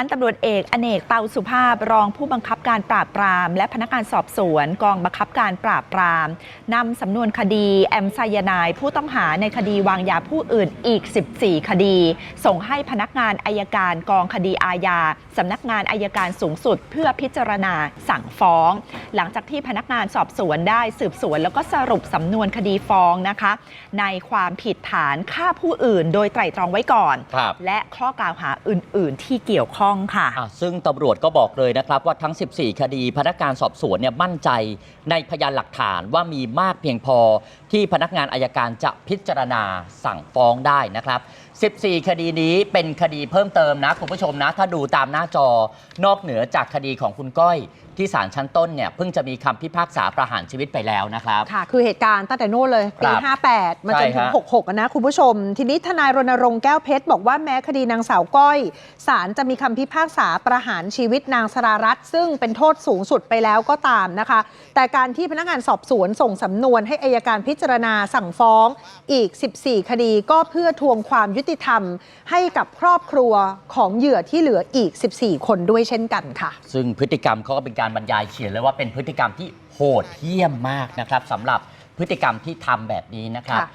พันตำรวจเอกอเนกเตาสุภาพรองผู้บังคับการปราบปราม และพนักงานสอบสวนกองบังคับการปราบปรามนำสำนวนคดีแอมไซยานายผู้ต้องหาในคดีวางยาผู้อื่นอีก 14 คดี ส่งให้พนักงานอายการกองคดีอาญาสำนักงานอายการสูงสุด เพื่อพิจารณาสั่งฟ้อง หลังจากที่พนักงานสอบสวนได้สืบสวน แล้วก็สรุปสำนวนคดีฟ้องนะคะ ในความผิดฐานฆ่าผู้อื่น โดยไตร่ตรองไว้ก่อน ครับ และข้อกล่าวหาอื่น ๆ ที่เกี่ยวข้องค่ะ อะซึ่งตำรวจก็บอกเลยนะครับว่าทั้ง 14 คดี พนักงานสอบสวนเนี่ยมั่นใจในพยานหลักฐานว่ามีมากเพียงพอ ที่พนักงานอายการจะพิจารณาสั่งฟ้องได้นะครับ 14 คดีนี้เป็นคดีเพิ่มเติมนะ คุณผู้ชมนะ ถ้าดูตามหน้าจอนอกเหนือจากคดีของคุณก้อย ที่ศาลชั้นต้นเนี่ยเพิ่งจะมีคำพิพากษาประหารชีวิตไปแล้วนะครับ ค่ะ คือเหตุการณ์ตั้งแต่โน่นเลย ปีครับ58 มาจนถึงใช่ฮะ66อะนะคุณผู้ชม ทีนี้ทนายรณรงค์แก้วเพชร บอกว่าแม้คดีนางสาวก้อยศาลจะมีคำพิพากษาประหารชีวิตนางสรารัตน์ซึ่งเป็นโทษสูงสุดไปแล้วก็ตามนะคะ แต่การที่พนักงานสอบสวนส่งสำนวนให้อายการพิจารณาสั่งฟ้องอีก 14 คดีก็เพื่อทวงความยุติธรรม ให้กับครอบครัวของเหยื่อที่เหลืออีก 14 คนด้วยเช่นกันค่ะ ซึ่งพฤติกรรมเขาก็เป็นการบรรยายเขียนเลยว่าเป็นพฤติกรรมที่โหดเหี้ยมมากนะครับสำหรับพฤติกรรมที่ทำแบบนี้นะครับ ค่ะ